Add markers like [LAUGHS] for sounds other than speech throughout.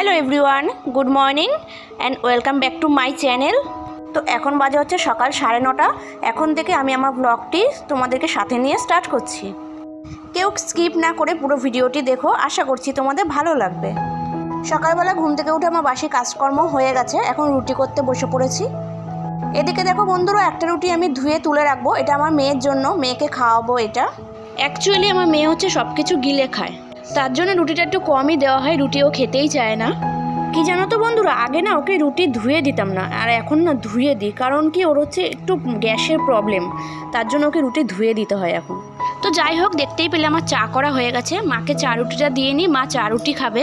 Hello everyone good morning and welcome back to my channel তো এখন বাজে হচ্ছে সকাল সাড়ে নটা। এখন থেকে আমি আমার ব্লগটি তোমাদেরকে সাথে নিয়ে স্টার্ট করছি। কেউ স্কিপ না করে পুরো ভিডিওটি দেখো, আশা করছি তোমাদের ভালো লাগবে। সকালবেলা ঘুম থেকে উঠে আমার বাসি কাজকর্ম হয়ে গেছে, এখন রুটি করতে বসে পড়েছি। এদিকে দেখো বন্ধুরা, একটা রুটি আমি ধুয়ে তুলে রাখব, এটা আমার মেয়ের জন্য, মেয়েকে খাওয়াবো এটা। অ্যাকচুয়ালি আমার মেয়ে হচ্ছে সব কিছু গিলে খায়। তার জন্য রুটিটা একটু কমই দেওয়া হয় রুটি ও খেতেই চায় না। কি জানো তো বন্ধুরা আগে না ওকে রুটি ধুয়ে দিতাম না আর এখন না ধুয়ে দিই কারণ কি ওর হচ্ছে একটু গ্যাসের প্রবলেম তার জন্য ওকে রুটি ধুয়ে দিতে হয় এখন। তো যাই হোক দেখতেই পেলে আমার চা করা হয়ে গেছে মাকে চা রুটিটা দিয়ে নিই মা চা রুটি খাবে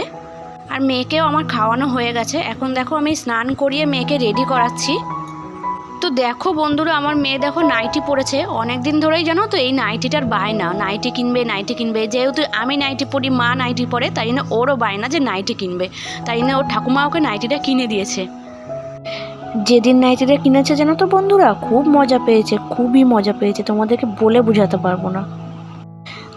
আর মেয়েকেও আমার খাওয়ানো হয়ে গেছে। এখন দেখো আমি স্নান করিয়ে মেয়েকে রেডি করাচ্ছি। তো দেখো বন্ধুরা, আমার মেয়ে দেখো নাইটি পরেছে। অনেক দিন ধরেই জানো তো এই নাইটিটার বায় না নাইটি কিনবে নাইটি কিনবে। যেহেতু আমি নাইটি পরি, মা নাইটি পরে, তাই জন্য ওরও বায় না যে নাইটি কিনবে। তাই জন্য ওর ঠাকুমা ওকে নাইটিটা কিনে দিয়েছে। যেদিন নাইটিটা কিনেছে জানো তো বন্ধুরা, খুব মজা পেয়েছে, খুবই মজা পেয়েছে। তোমাদেরকে বলে বোঝাতে পারব না।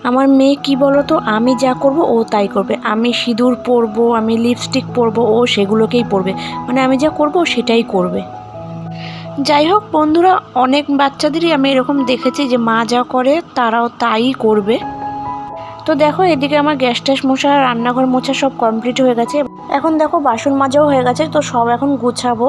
আমার মেয়ে কি বলো তো আমি যা করব, ও তাই করবে। আমি সিঁদুর পরবো, আমি লিপস্টিক পরবো, ও সেগুলোকেই পরবে। মানে আমি যা করব, সেটাই করবে। যাই হোক, বন্ধুরা, অনেক বাচ্চাদেরই আমি এরকম দেখেছি যে মা যা করে তারাও তাই করবে। তো দেখো, এদিকে আমার গ্যাস ট্যাস মোছা, রান্নাঘর মোছা সব কমপ্লিট হয়ে গেছে। এখন দেখো, বাসন মাজাও হয়ে গেছে, তো সব এখন গুছাবো।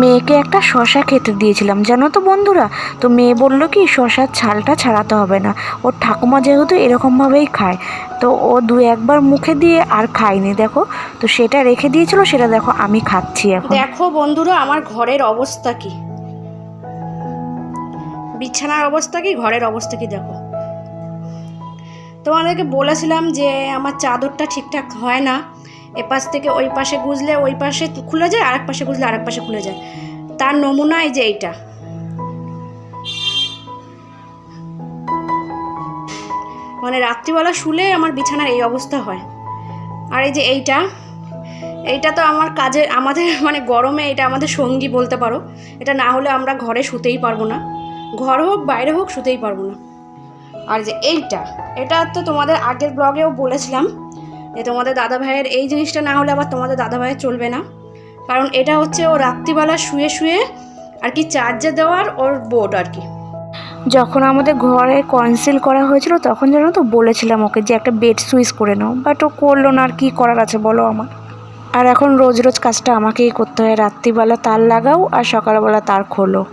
মেয়েকে একটা শশা খেতে দিয়েছিলাম, জানো তো বন্ধুরা? তো মেয়ে বলল কি, শশার ছালটা ছাড়াতে হবে না। ওর ঠাকুমা যেহেতু এরকমভাবেই খায়, তো ও দু একবার মুখে দিয়ে আর খায়নি, দেখো। তো সেটা রেখে দিয়েছিল, সেটা দেখো আমি খাচ্ছি এখন। দেখো বন্ধুরা, আমার ঘরের অবস্থা কি? বিছানার অবস্থা কি, ঘরের অবস্থা কি দেখো? তোমাদেরকে বলেছিলাম যে আমার চাদরটা ঠিকঠাক হয় না। এপাশ থেকে ওই পাশে গুজলে ওই পাশে খুলে যায়, আরেক পাশে গুজলে আরেক পাশে খুলে যায়। তার নমুনা এই যে এইটা। মানে রাত্রিবেলা শুলে আমার বিছানার এই অবস্থা হয়। আর এই যে এইটা এইটা তো আমার কাজে আমাদের [LAUGHS] মানে গরমে এটা আমাদের সঙ্গী বলতে পারো। এটা না হলে আমরা ঘরে শুতেই পারব না। ঘর হোক, বাইরে হোক, শুতেই পারব না। আর যে এইটা, এটা তো তোমাদের আগের ব্লগেও বলেছিলাম। যে তোমাদের দাদা ভাইয়ের এই জিনিসটা না হলে আবার তোমাদের দাদা ভাইয়ের চলবে না। কারণ এটা হচ্ছে ও রাত্রিবেলা শুয়ে শুয়ে আর কি চার্জে দেওয়ার ওর বোর্ড আর কি। যখন আমাদের ঘরে কনসিল করা হয়েছিল তখন জানো তো বলেছিলাম ওকে যে একটা বেড সুইচ করে নাও। বাট ও করল না আর কী করার আছে বলো আমার। আর এখন রোজ রোজ কাজটা আমাকেই করতে হয়। রাত্রিবেলা তার লাগাও আর সকালবেলা তার খোলো।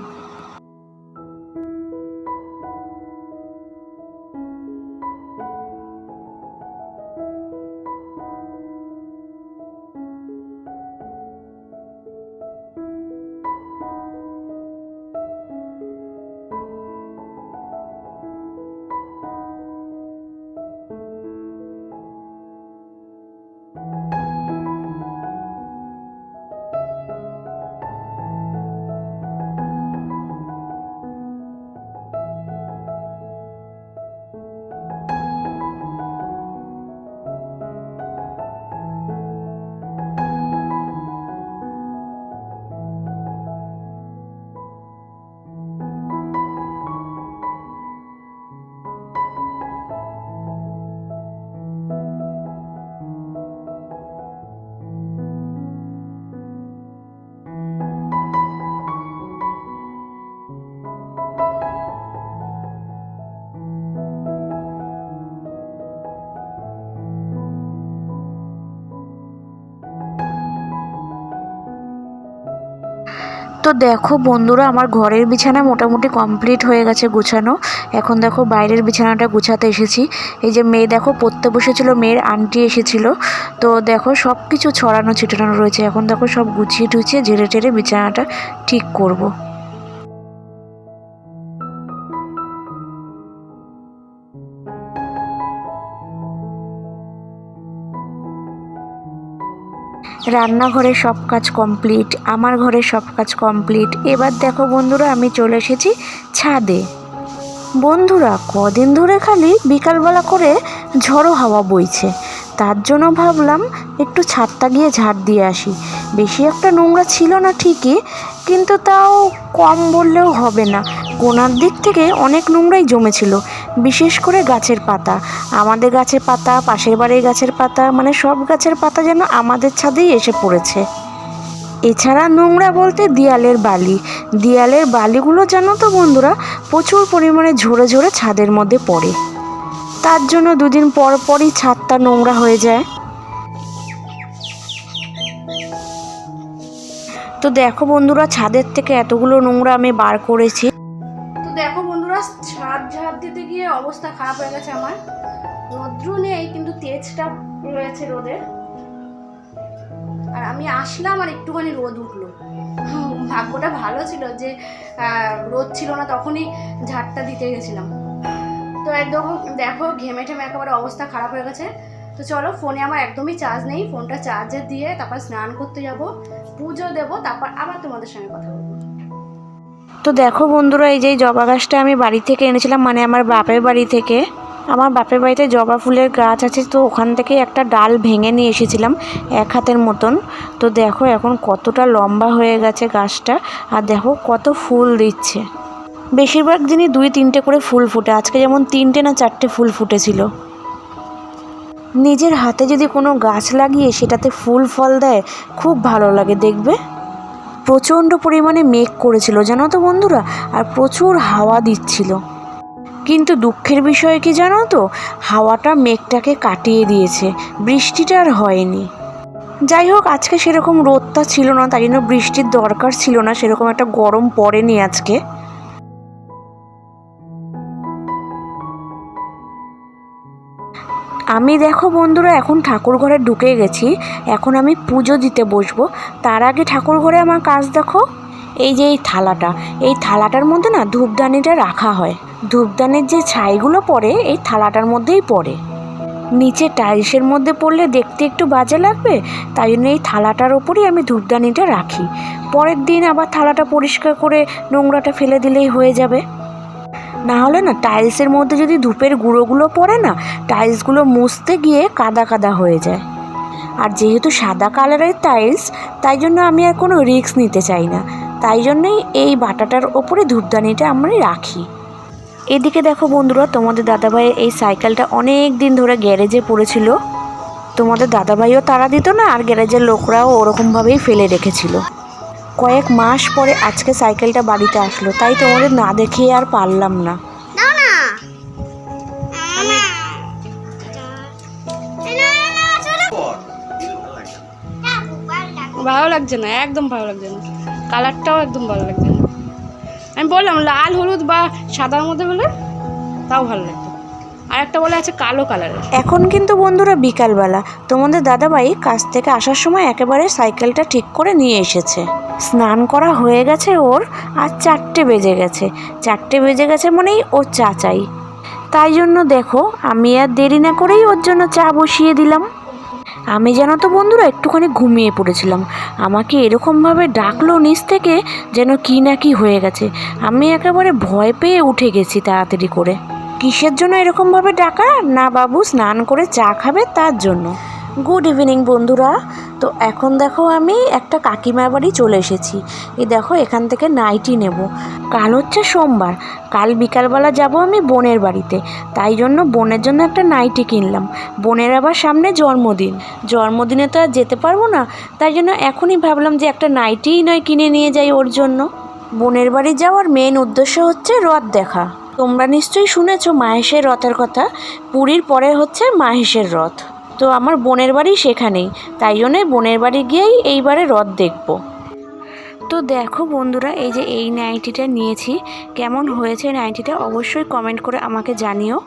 তো দেখো বন্ধুরা, আমার ঘরের বিছানা মোটামুটি কমপ্লিট হয়ে গেছে গুছানো। এখন দেখো বাইরের বিছানাটা গুছাতে এসেছি। এই যে মেয়ে দেখো, পড়তে বসেছিল, মেয়ের আন্টি এসেছিল। তো দেখো সব কিছু ছড়ানো ছিটানো রয়েছে। এখন দেখো সব গুছিয়ে টুছিয়ে ঝেড়ে টেরে বিছানাটা ঠিক করব। রান্নাঘরে সব কাজ কমপ্লিট, আমার ঘরে সব কাজ কমপ্লিট। এবার দেখো বন্ধুরা, আমি চলে এসেছি ছাদে। বন্ধুরা, কদিন ধরে খালি বিকালবেলা করে ঝড়ো হাওয়া বইছে। তার জন্য ভাবলাম একটু ছাদটা গিয়ে ঝাড় দিয়ে আসি। বেশি একটা নোংরা ছিল না ঠিকই, কিন্তু তাও কম বললেও হবে না। কোনার দিক থেকে অনেক নোংরাই জমেছিল। বিশেষ করে গাছের পাতা। আমাদের গাছের পাতা, পাশের বাড়ির গাছের পাতা মানে সব গাছের পাতা যেন আমাদের ছাদেই এসে পড়েছে। এছাড়া নোংরা বলতে দেয়ালের বালি। দেয়ালের বালিগুলো জানো তো বন্ধুরা, প্রচুর পরিমাণে ঝরে ঝরে ছাদের মধ্যে পড়ে। তার জন্য দুদিন পর পরই ছাদটা নোংরা হয়ে যায়। তো দেখো বন্ধুরা, ছাদের থেকে এতগুলো নোংরা আমি বার করেছি। খারাপ হয়ে গেছে আমার। রৌদ্র নেই, কিন্তু তেজটা রয়েছে রোদের আর আমি আসলাম আর একটুখানি রোদ উঠল। ভাগ্যটা ভালো ছিল যে রোদ ছিল না, তখনই ঝাড়টা দিতে গেছিলাম। তো একদম দেখো, ঘেমে ঠেমে একেবারে অবস্থা খারাপ হয়ে গেছে। তো চলো, ফোনে আমার একদমই চার্জ নেই। ফোনটা চার্জে দিয়ে তারপর স্নান করতে যাব, পুজো দেবো, তারপর আবার তোমাদের সঙ্গে কথা বলব। তো দেখো বন্ধুরা, এই যে জবা গাছটা আমি বাড়ি থেকে এনেছিলাম মানে আমার বাপের বাড়ি থেকে। আমার বাপের বাড়িতে জবা ফুলের গাছ আছে, তো ওখান থেকে একটা ডাল ভেঙে নিয়ে এসেছিলাম এক হাতের মতন। তো দেখো এখন কতটা লম্বা হয়ে গেছে গাছটা, আর দেখো কত ফুল দিচ্ছে। বেশিরভাগ দিনই দুই তিনটে করে ফুল ফুটে, আজকে যেমন তিনটে না চারটে ফুল ফুটেছিল। নিজের হাতে যদি কোনো গাছ লাগিয়ে সেটাতে ফুল ফল দেয়, খুব ভালো লাগে, দেখবে? প্রচণ্ড পরিমাণে মেঘ করেছিল, জানো তো বন্ধুরা? আর প্রচুর হাওয়া দিচ্ছিল। কিন্তু দুঃখের বিষয় কি জানো তো? হাওয়াটা মেঘটাকে কাটিয়ে দিয়েছে। বৃষ্টিটা আর হয়নি। যাই হোক, আজকে সেরকম রোদটা ছিল না, তাই জন্য বৃষ্টির দরকার ছিল না। সেরকম একটা গরম পড়েনি আজকে। আমি দেখো বন্ধুরা, এখন ঠাকুর ঘরে ঢুকে গেছি। এখন আমি পুজো দিতে বসবো। তার আগে ঠাকুর ঘরে আমার কাজ দেখো। এই যে এই থালাটা, এই থালাটার মধ্যে না ধূপদানিটা রাখা হয়। ধূপদানির যে ছাইগুলো পড়ে, এই থালাটার মধ্যেই পড়ে। নিচে টাইলসের মধ্যে পড়লে দেখতে একটু বাজে লাগবে, তাই জন্য এই থালাটার ওপরই আমি ধূপদানিটা রাখি। পরের দিন আবার থালাটা পরিষ্কার করে নোংরাটা ফেলে দিলেই হয়ে যাবে। না হলে না টাইলসের মধ্যে যদি ধূপের গুঁড়োগুলো পড়ে না টাইলসগুলো মুছতে গিয়ে কাদা কাদা হয়ে যায়। আর যেহেতু সাদা কালারের টাইলস তাই জন্য আমি আর কোনো রিস্ক নিতে চাই না। তাই জন্যই এই বাটাটার ওপরে ধূপদানিটা আমরা রাখি। এদিকে দেখো বন্ধুরা, তোমাদের দাদাভাইয়ের এই সাইকেলটা অনেক দিন ধরে গ্যারেজে পড়েছিল। তোমাদের দাদাভাইও তারা দিত না, আর গ্যারেজের লোকরাও ওরকমভাবেই ফেলে রেখেছিল। কয়েক মাস পরে আজকে সাইকেলটা বাড়িতে আসলো, তাই তোমাদের না দেখে আর পারলাম না। ভালো লাগছে না, একদম ভালো লাগছে না। কালারটাও একদম ভালো লাগছে না। আমি বললাম, লাল, হলুদ বা সাদার মধ্যে বলে তাও ভালো লাগতো আর একটা বলে আছে কালো কালারের এখন কিন্তু বন্ধুরা বিকালবেলা। তোমাদের দাদাভাই কাজ থেকে আসার সময় একেবারে সাইকেলটা ঠিক করে নিয়ে এসেছে। স্নান করা হয়ে গেছে ওর আর চারটে বেজে গেছে। চারটে বেজে গেছে মানেই ও চা চাই। তাই জন্য দেখো, আমি আর দেরি না করেই ওর জন্য চা বসিয়ে দিলাম। আমি যেন তো বন্ধুরা, একটুখানি ঘুমিয়ে পড়েছিলাম। আমাকে এরকমভাবে ডাকলো নিচ থেকে যেন কি না কি হয়ে গেছে। আমি একেবারে ভয় পেয়ে উঠে গেছি তাড়াতাড়ি করে। কিসের জন্য এরকমভাবে ডাকা না বাবু, স্নান করে চা খাবে তার জন্য। গুড ইভিনিং বন্ধুরা। তো এখন দেখো আমি একটা কাকিমার বাড়ি চলে এসেছি। এই দেখো, এখান থেকে নাইটি নেব। কাল হচ্ছে সোমবার। কাল বিকালবেলা যাব আমি বোনের বাড়িতে। তাই জন্য বোনের জন্য একটা নাইটি কিনলাম। বোনের আবার সামনে জন্মদিন। জন্মদিনে তো আর যেতে পারব না। তাই জন্য এখনই ভাবলাম যে একটা নাইটিই নয় কিনে নিয়ে যাই ওর জন্য। বোনের বাড়ি যাওয়ার মেন উদ্দেশ্য হচ্ছে রথ দেখা। তোমরা নিশ্চয়ই শুনেছ মাহেশের রথের কথা। পুরীর পরে হচ্ছে মাহেশের রথ। তো আমার বোনের বাড়ি সেখানেই। তাই জন্যে বোনের বাড়ি গিয়েই এইবারে রথ দেখব। তো দেখো বন্ধুরা, এই যে এই নাইটিটা নিয়েছি। কেমন হয়েছে নাইটিটা অবশ্যই কমেন্ট করে আমাকে জানিও।